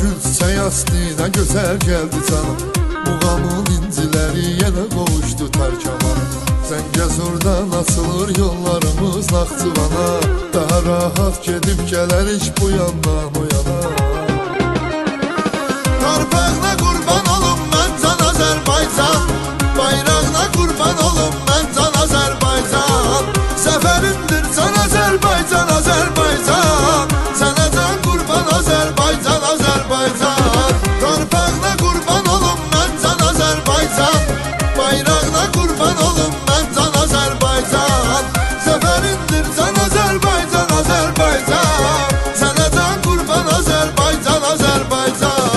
Kilsə yastı nə gözəl gəldi canım Muğamın inciləri yenə qovuşdu tərkamana Zəngəzurdan açılır yollarımız Naxçıvana. Daha rahat gedib gələrik bu yandan o Gaza.